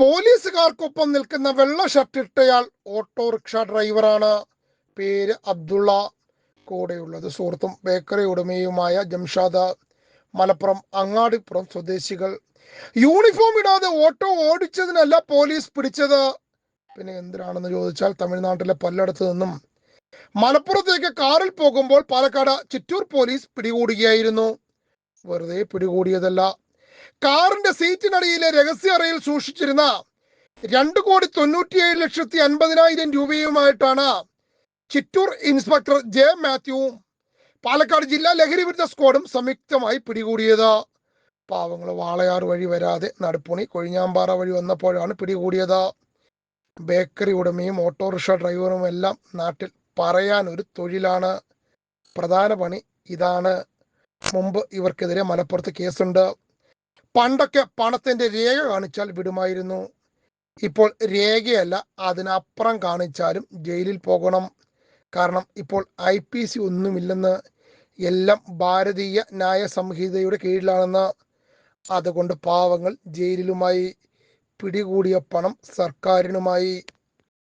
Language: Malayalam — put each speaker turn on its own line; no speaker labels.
പോലീസുകാർക്കൊപ്പം നിൽക്കുന്ന വെള്ള ഷർട്ടിട്ടയാൾ ഓട്ടോറിക്ഷ ഡ്രൈവറാണ്. പേര് അബ്ദുള്ള കൂടെയുള്ളത്. സുഹൃത്തും ബേക്കറി ഉടമയുമായ ജംഷാദ മലപ്പുറം അങ്ങാടിപ്പുറം സ്വദേശികൾ. യൂണിഫോം ഇടാതെ ഓട്ടോ ഓടിച്ചതിനല്ല പോലീസ് പിടിച്ചത്. പിന്നെ എന്തിനാണെന്ന് ചോദിച്ചാൽ തമിഴ്നാട്ടിലെ പലയിടത്തു നിന്നും മലപ്പുറത്തേക്ക് കാറിൽ പോകുമ്പോൾ പാലക്കാട് ചിറ്റൂർ പോലീസ് പിടികൂടുകയായിരുന്നു. വെറുതെ പിടികൂടിയതല്ല. കാറിന്റെ സീറ്റിനടിയിലെ രഹസ്യ അറയിൽ സൂക്ഷിച്ചിരുന്ന രണ്ട് കോടി തൊണ്ണൂറ്റിയേഴ് ലക്ഷത്തി അൻപതിനായിരം രൂപയുമായിട്ടാണ് ചിറ്റൂർ ഇൻസ്പെക്ടർ ജെ മാത്യുവും പാലക്കാട് ജില്ലാ ലഹരി വിരുദ്ധ സ്ക്വാഡും സംയുക്തമായി പിടികൂടിയത്. പാവങ്ങൾ വാളയാർ വഴി വരാതെ നടുപ്പുണി കൊഴിഞ്ഞാമ്പാറ വഴി വന്നപ്പോഴാണ് പിടികൂടിയത്. ബേക്കറി ഉടമയും ഓട്ടോറിക്ഷ ഡ്രൈവറും എല്ലാം നാട്ടിൽ പറയാൻ ഒരു തൊഴിലാണ്. പ്രധാന പണി ഇതാണ്. മുമ്പ് ഇവർക്കെതിരെ മലപ്പുറത്ത് കേസുണ്ട്. പണ്ടൊക്കെ പണത്തിന്റെ രേഖ കാണിച്ചാൽ വിടുമായിരുന്നു. ഇപ്പോൾ രേഖയല്ല അതിനപ്പുറം കാണിച്ചാലും ജയിലിൽ പോകണം. കാരണം ഇപ്പോൾ ഐ പി സി ഒന്നുമില്ലെന്ന്. എല്ലാം ഭാരതീയ ന്യായ സംഹിതയുടെ കീഴിലാണെന്ന്. അതുകൊണ്ട് പാവങ്ങൾ ജയിലിലുമായി പിടികൂടിയ പണം സർക്കാരിനുമായി.